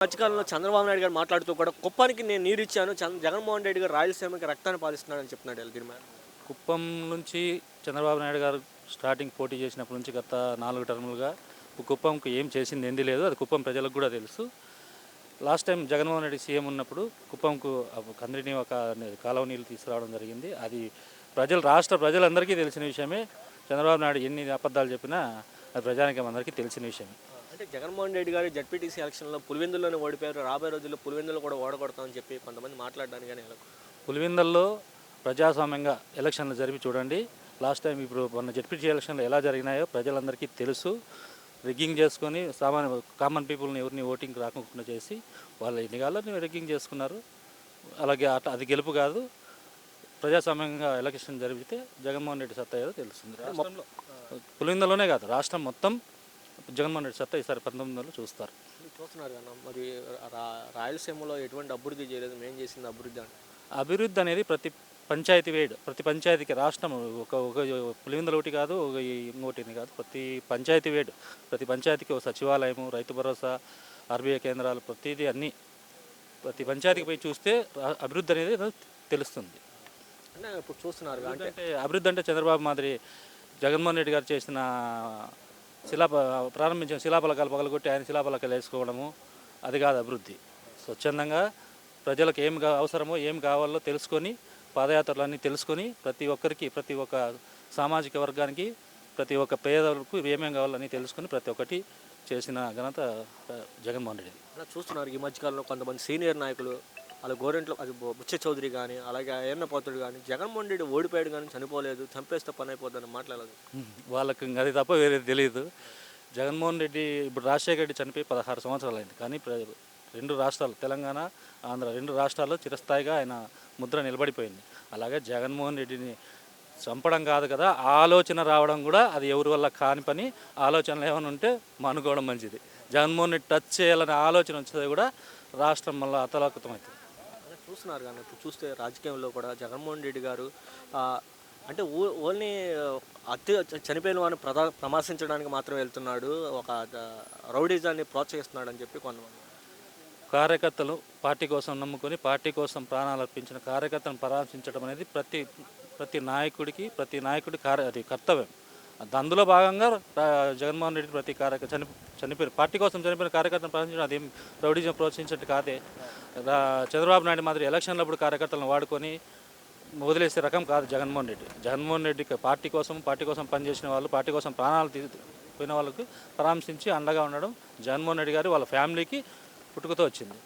మధ్యకాలంలో చంద్రబాబు నాయుడు గారు మాట్లాడుతూ కూడా కుప్పానికి నేను నీరు ఇచ్చాను చంద్ర- జగన్మోహన్ రెడ్డి గారు రాయలసీమకి రక్తాన్ని పాలిస్తున్నాడని చెప్తున్నాడు వీళ్ళ దీని మీద కుప్పం నుంచి చంద్రబాబు నాయుడు గారు స్టార్టింగ్ పోటీ చేసినప్పటి నుంచి గత నాలుగు టర్ములుగా కుప్పంకు ఏం చేసింది ఏంది లేదు అది కుప్పం ప్రజలకు కూడా తెలుసు. Last time Jaganmohan Reddy CM ఉన్నప్పుడు కుప్పంకు కందిని ఒక కాలువ నీళ్ళు తీసుకురావడం జరిగింది. అది ప్రజలు రాష్ట్ర ప్రజలందరికీ తెలిసిన విషయమే. చంద్రబాబు నాయుడు ఎన్ని అబద్ధాలు చెప్పినా అది ప్రజానికం అందరికీ తెలిసిన విషయమే. అంటే జగన్మోహన్ రెడ్డి గారు జడ్పీటీసీ ఎలక్షన్లో పులివెందుల్లోనే ఓడిపోయారు. రాబోయే రోజుల్లో పులివెందులు కూడా ఓడగొడతామని చెప్పి కొంతమంది మాట్లాడడానికి కానీ పులివెందల్లో ప్రజాస్వామ్యంగా ఎలక్షన్లు జరిపి చూడండి. లాస్ట్ టైం ఇప్పుడు మొన్న జడ్పీటీ ఎలక్షన్లు ఎలా జరిగినాయో ప్రజలందరికీ తెలుసు. రిగ్గింగ్ చేసుకొని సామాన్య కామన్ పీపుల్ని ఎవరిని ఓటింగ్ రాకుండా చేసి వాళ్ళ ఎన్నికల్లో రిగ్గింగ్ చేసుకున్నారు. అలాగే అది గెలుపు కాదు. ప్రజాస్వామ్యంగా ఎలక్షన్ జరిగితే జగన్మోహన్ రెడ్డి సత్తా ఏదో తెలుస్తుంది. రాష్ట్రంలో పులివెందులోనే కాదు రాష్ట్రం మొత్తం జగన్మోహన్ రెడ్డి సత్తా ఈసారి పంతొమ్మిదిలో చూస్తారు. చూస్తున్నారు కదా మరి రాయలసీమలో ఎటువంటి అభివృద్ధి చేయలేదు మేము చేసింది అభివృద్ధి అంటే అభివృద్ధి అనేది ప్రతి పంచాయతీ వేడు ప్రతి పంచాయతీకి రాష్ట్రం ఒక ఒక పులివెందులు ఒకటి కాదు ఒక ఇంకోటి కాదు ప్రతి పంచాయతీ వేడు ప్రతి పంచాయతీకి ఒక సచివాలయము రైతు భరోసా ఆర్బీఐ కేంద్రాలు ప్రతిదీ అన్నీ ప్రతి పంచాయతీకి పోయి చూస్తే అభివృద్ధి అనేది తెలుస్తుంది. అంటే ఇప్పుడు చూస్తున్నారు అంటే అభివృద్ధి అంటే చంద్రబాబు మాదిరి జగన్మోహన్ రెడ్డి గారు చేసిన శిలాప ప్రారంభించిన శిలాపలకాలు పగలగొట్టి ఆయన శిలాపలకాలు వేసుకోవడము అది కాదు అభివృద్ధి. స్వచ్ఛందంగా ప్రజలకు ఏం అవసరమో ఏం కావాలో తెలుసుకొని పాదయాత్రలన్నీ తెలుసుకొని ప్రతి ఒక్కరికి ప్రతి ఒక్క సామాజిక వర్గానికి ప్రతి ఒక్క పేదలకు ఏమేమి కావాలని తెలుసుకొని ప్రతి ఒక్కటి చేసిన ఘనత జగన్మోహన్ రెడ్డి. చూస్తున్నారు ఈ మధ్యకాలంలో కొంతమంది సీనియర్ నాయకులు. అలా గోరెంట్లో అది బుచ్చ చౌదరి కానీ అలాగే అయ్యన్న పోతుడు కానీ జగన్మోహన్ రెడ్డి ఓడిపోయాడు కానీ చనిపోలేదు చంపేస్తే పని అయిపోద్దని మాట్లాడదు వాళ్ళకి అది తప్ప వేరేది తెలియదు జగన్మోహన్ రెడ్డి ఇప్పుడు రాజశేఖర రెడ్డి చనిపోయి పదహారు సంవత్సరాలు అయింది. కానీ ప్రజలు రెండు రాష్ట్రాలు తెలంగాణ ఆంధ్ర రెండు రాష్ట్రాల్లో చిరస్థాయిగా ఆయన ముద్ర నిలబడిపోయింది. అలాగే జగన్మోహన్ రెడ్డిని చంపడం కాదు కదా ఆలోచన రావడం కూడా అది ఎవరి వల్ల కాని పని ఆలోచనలు ఏమైనా ఉంటే మనుకోవడం మంచిది. జగన్మోహన్ రెడ్డి టచ్ చేయాలనే ఆలోచన వచ్చేది కూడా రాష్ట్రం మళ్ళీ అతలాకుతం అవుతుంది చూస్తున్నారు కానీ ఇప్పుడు చూస్తే రాజకీయంలో కూడా జగన్మోహన్ రెడ్డి గారు అంటే ఓ- ఓన్లీ అతి చనిపోయిన వారిని ప్రదా ప్రమాశించడానికి మాత్రం వెళ్తున్నాడు ఒక రౌడీజాన్ని ప్రోత్సహిస్తున్నాడు అని చెప్పి కొంతమంది. కార్యకర్తలు పార్టీ కోసం నమ్ముకొని పార్టీ కోసం ప్రాణాలు అర్పించిన కార్యకర్తను పరామర్శించడం అనేది ప్రతి ప్రతి నాయకుడికి ప్రతి నాయకుడి కార్య అది కర్తవ్యం. అందులో భాగంగా జగన్మోహన్ రెడ్డి ప్రతి కార్యక చని చనిపోయిన పార్టీ కోసం చనిపోయిన కార్యకర్తను ప్రశ్నించడం అదేం రౌడీజం ప్రోత్సహించినట్టు కాదే. చంద్రబాబు నాయుడు మాదిరి ఎలక్షన్లప్పుడు కార్యకర్తలను వాడుకొని వదిలేసే రకం కాదు జగన్మోహన్ రెడ్డి. జగన్మోహన్ రెడ్డికి పార్టీ కోసం పార్టీ కోసం పనిచేసిన వాళ్ళు పార్టీ కోసం ప్రాణాలు తీ పోయిన వాళ్ళకి పరామర్శించి అండగా ఉండడం జగన్మోహన్ రెడ్డి గారు వాళ్ళ ఫ్యామిలీకి పుట్టుకతో వచ్చింది.